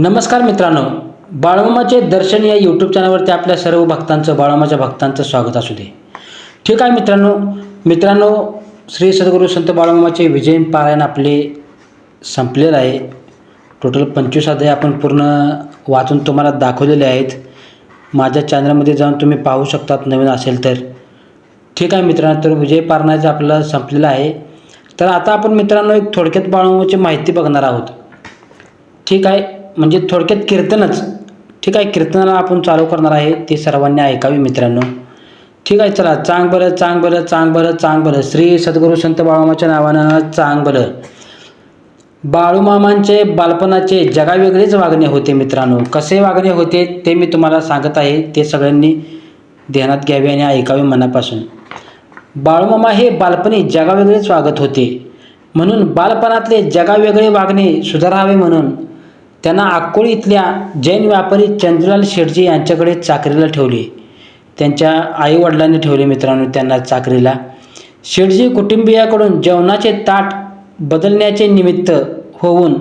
नमस्कार मित्रांनो बाळमामाचे दर्शन या यूट्यूब चॅनलवरती आपल्या सर्व भक्तांचं बाळमामाच्या भक्तांचं स्वागत असू दे. ठीक आहे मित्रांनो मित्रांनो श्री सद्गुरू संत बाळमामाचे विजय पारायण आपले संपलेलं आहे. टोटल पंचवीस अध्याय आपण पूर्ण वाचून तुम्हाला दाखवलेले आहेत. माझ्या चॅनलमध्ये जाऊन तुम्ही पाहू शकतात नवीन असेल तर. ठीक आहे मित्रांनो तर विजय पारणाचं आपलं संपलेलं आहे. तर आता आपण मित्रांनो एक थोडक्यात बाळमामाची माहिती बघणार आहोत. ठीक आहे? म्हणजे थोडक्यात कीर्तनच. ठीक आहे कीर्तनाला आपण चालू करणार आहे ते सर्वांनी ऐकावे मित्रांनो. ठीक आहे चला चांग बरं चांग बरं चांग बरं चांग बरं श्री सद्गुरू संत बाळूमाच्या नावानं चांग बरं बाळूमामांचे बालपणाचे जगावेगळेच वागणे होते मित्रांनो. कसे वागणे होते ते मी तुम्हाला सांगत आहे ते सगळ्यांनी ध्यानात घ्यावे आणि ऐकावे मनापासून. बाळूमामा हे बालपणी जगावेगळेच वागत होते. म्हणून बालपणातले जगावेगळे वागणे सुधारावे म्हणून त्यांना अक्कोळी इथल्या जैन व्यापारी चंद्रलाल शेटजी यांच्याकडे चाकरीला ठेवले. त्यांच्या आईवडिलांनी ठेवले मित्रांनो त्यांना चाकरीला. शेटजी कुटुंबियाकडून जेवणाचे ताट बदलण्याचे निमित्त होऊन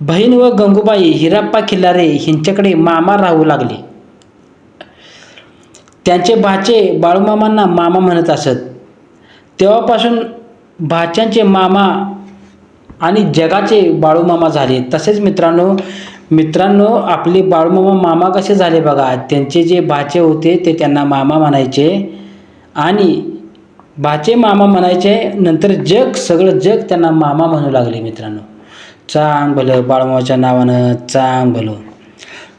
बहीण व गंगूबाई हिराप्पा खिल्लारे यांच्याकडे मामा राहू लागले. त्यांचे भाचे बाळूमामांना मामा म्हणत असत. तेव्हापासून भाच्यांचे मामा आणि जगाचे बाळूमामा झाले. तसेच मित्रांनो मित्रांनो आपले बाळूमामा मामा कसे झाले बघा. त्यांचे जे भाचे होते ते त्यांना मामा म्हणायचे. आणि भाचे मामा म्हणायचे नंतर जग सगळं जग त्यांना मामा म्हणू लागले मित्रांनो. चांग भलं बाळूमामाच्या नावानं चांग भलं.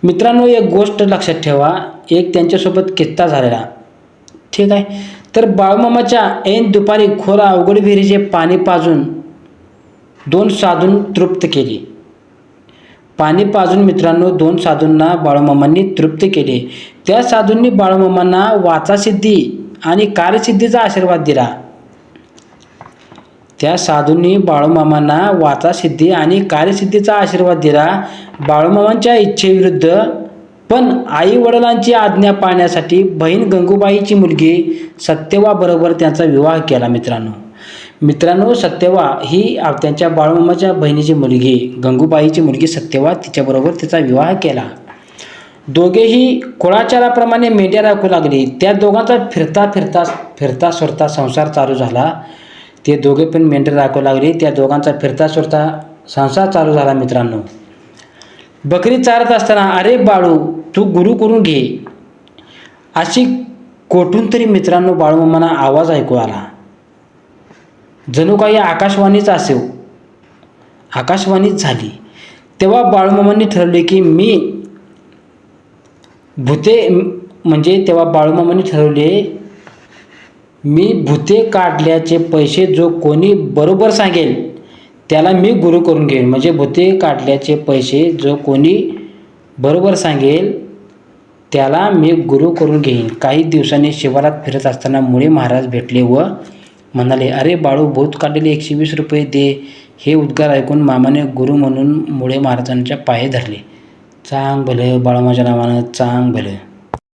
मित्रांनो एक गोष्ट लक्षात ठेवा. एक त्यांच्यासोबत कित्ता झालेला. ठीक आहे? तर बाळूमामाच्या ऐन दुपारी खोरा अवघड विहिरीचे पाणी पाजून दोन साधून तृप्त केली. पाणी पाजून मित्रांनो दोन साधूंना बाळूमामांनी तृप्त केले. त्या साधूंनी बाळूमामांना वाचासिद्धी आणि कार्यसिद्धीचा आशीर्वाद दिला. त्या साधूंनी बाळूमामांना वाचासिद्धी आणि कार्यसिद्धीचा आशीर्वाद दिला. बाळूमामांच्या इच्छेविरुद्ध पण आई वडिलांची आज्ञा पाळण्यासाठी बहीण गंगूबाईची मुलगी सत्यवाबरोबर त्यांचा विवाह केला मित्रांनो. मित्रांनो सत्यवा ही त्यांच्या बाळमामाच्या बहिणीची मुलगी गंगूबाईची मुलगी सत्यवा तिच्याबरोबर तिचा विवाह केला. दोघेही कुळाचाराप्रमाणे मेंढ्या राखू लागली. त्या दोघांचा फिरता फिरता फिरता सुरता संसार चालू झाला. ते दोघे पण मेंढ्या राखू लागली. त्या दोघांचा फिरता सुरता संसार चालू झाला मित्रांनो. बकरी चारत असताना अरे बाळू तू गुरु करून घे. अशी कोठून तरी मित्रांनो बाळूमामांना आवाज ऐकू आला. जणू काही आकाशवाणीच असेव. आकाशवाणीच झाली. तेव्हा बाळूमामांनी ठरवले की मी भूते म्हणजे तेव्हा बाळूमामांनी ठरवले मी भूते काढल्याचे पैसे जो कोणी बरोबर सांगेल त्याला मी गुरु करून घेईन. म्हणजे भूते काढल्याचे पैसे जो कोणी बरोबर सांगेल त्याला मी गुरु करून घेईन. काही दिवसांनी शिवारात फिरत असताना मुळे महाराज भेटले व म्हणाले अरे बाळू भूत काढलेले एकशे वीस रुपये दे. हे उद्गार ऐकून मामाने गुरु म्हणून मुळे महाराजांच्या पाये धरले. चांग भलं बाळमाच्या नावानं चांग भलं.